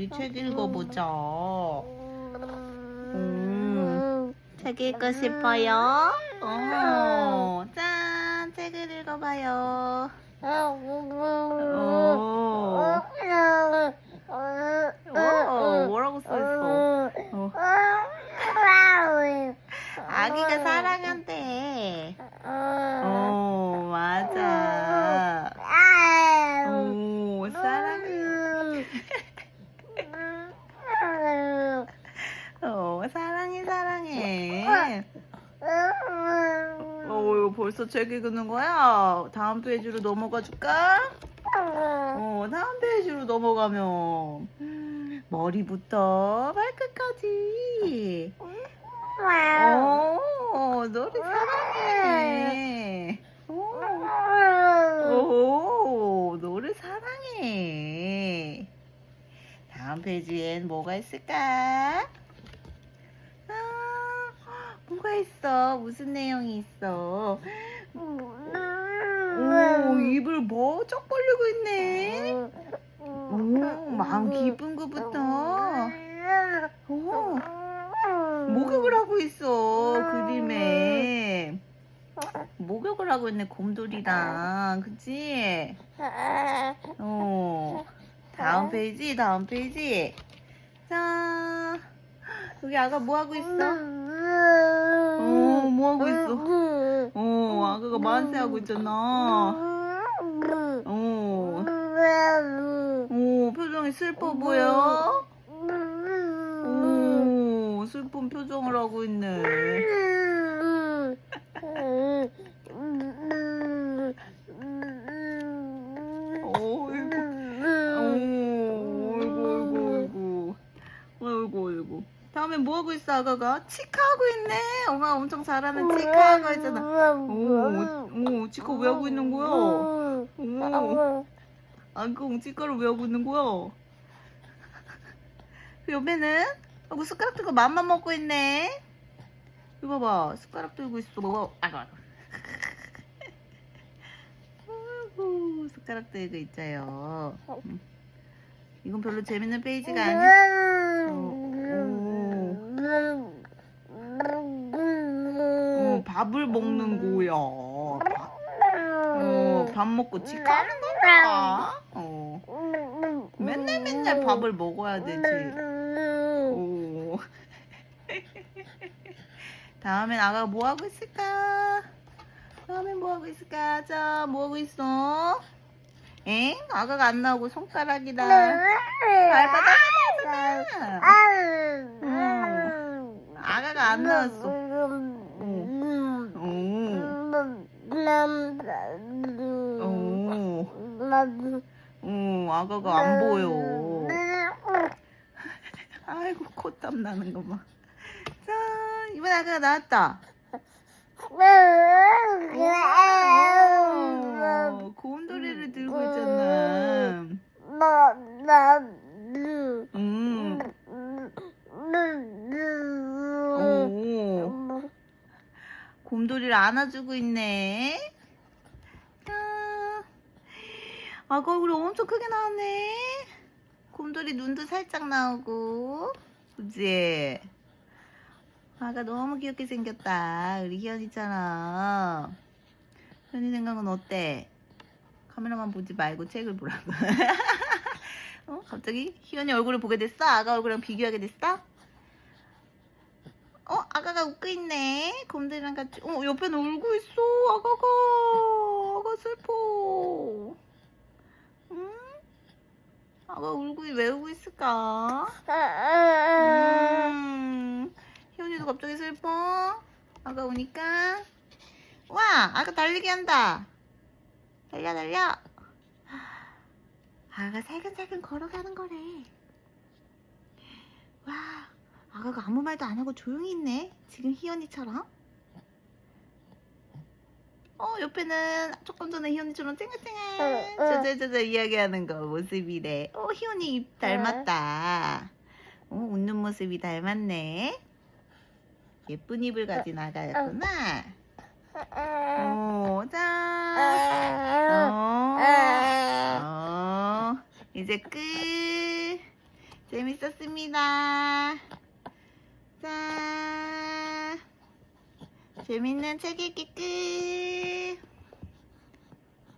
우리 책 읽어보자. 음, 책 읽고 싶어요? 어, 짠, 책을 읽어봐요. 오, 오, 뭐라고 써있어? 어, 아기가 사랑한대. 어, 맞아. 오, 사랑해. 어, 사랑해, 사랑해. 어, 이거 벌써 책 읽는 거야? 다음 페이지로 넘어가 줄까? 어, 다음 페이지로 넘어가면 머리부터 발끝까지. 어, 너를 사랑해. 오, 오, 너를 사랑해. 다음 페이지엔 뭐가 있을까? 아, 뭐가 있어? 무슨 내용이 있어? 오, 입을 버쩍 벌리고 있네. 오, 마음 기쁜 것부터. 오, 목욕을 하고 있어, 그림에. 목욕을 하고 있네, 곰돌이랑. 그치? 어. 다음 페이지, 다음 페이지. 자, 여기 아가 뭐 하고 있어? 어, 뭐 하고 있어? 어, 아가가 만세 하고 있잖아. 어, 어, 표정이 슬퍼 보여? 오, 슬픈 표정을 하고 있네. 어이구, 오, 어이구, 어이구, 어이구, 어이구. 다음에 뭐 하고 있어, 아가가? 치카하고 있네. 엄마 엄청 잘하는 치카하고 있잖아. 오, 오, 치카 왜 하고 있는 거야? 오, 안녕, 치카를 왜 하고 있는 거야? 그 옆에는? 아이고, 숟가락 들고 맘만 먹고 있네. 이거 봐봐, 숟가락 들고 있어. 먹어. 아이고, 아이고. 아이고, 숟가락 들고 있자요. 음. 이건 별로 재밌는 페이지가 아니야. 어, 밥을 먹는 거야. 밥, 어, 밥 먹고 치카하는 건가? 어, 맨날 맨날 밥을 먹어야 되지. 오. 다음엔 아가 뭐 하고 있을까? 다음엔 뭐 하고 있을까? 자, 뭐 하고 있어? 엥? 아가가 안 나오고 손가락이다. 발바닥 하잖아. 아가가 안 나왔어. 오. 오. 오, 아가가 안 보여. 아이고, 콧땀 나는 거 봐. 자, 이번 아가가 나왔다. 오, 곰돌이를 들고 있잖아. 음. 오. 곰돌이를 안아주고 있네. 아가 얼굴이 엄청 크게 나왔네. 곰돌이 눈도 살짝 나오고. 그지? 아가 너무 귀엽게 생겼다. 우리 희연 있잖아. 현이 생각은 어때? 카메라만 보지 말고 책을 보라고. 어? 갑자기 희연이 얼굴을 보게 됐어? 아가 얼굴이랑 비교하게 됐어? 어? 아가가 웃고 있네. 곰들이랑 같이. 어, 옆에는 울고 있어. 아가가. 아가 슬퍼. 응? 아가 울고, 왜 울고 있을까? 음. 희연이도 갑자기 슬퍼. 아가 우니까. 와! 아가 달리기 한다. 달려, 달려. 아가 살근살근 걸어가는 거래. 와. 아가가 아무 말도 안 하고 조용히 있네. 지금 희연이처럼. 어, 옆에는 조금 전에 희연이처럼 쨍글쨍글 저저저저 이야기하는 거 모습이래. 어, 희연이 입 닮았다. 어, 웃는 모습이 닮았네. 예쁜 입을 가진 아가였구나. 어, 짠. 어, 어, 이제 끝. 재밌었습니다. 자, 재밌는 책 읽기 끝.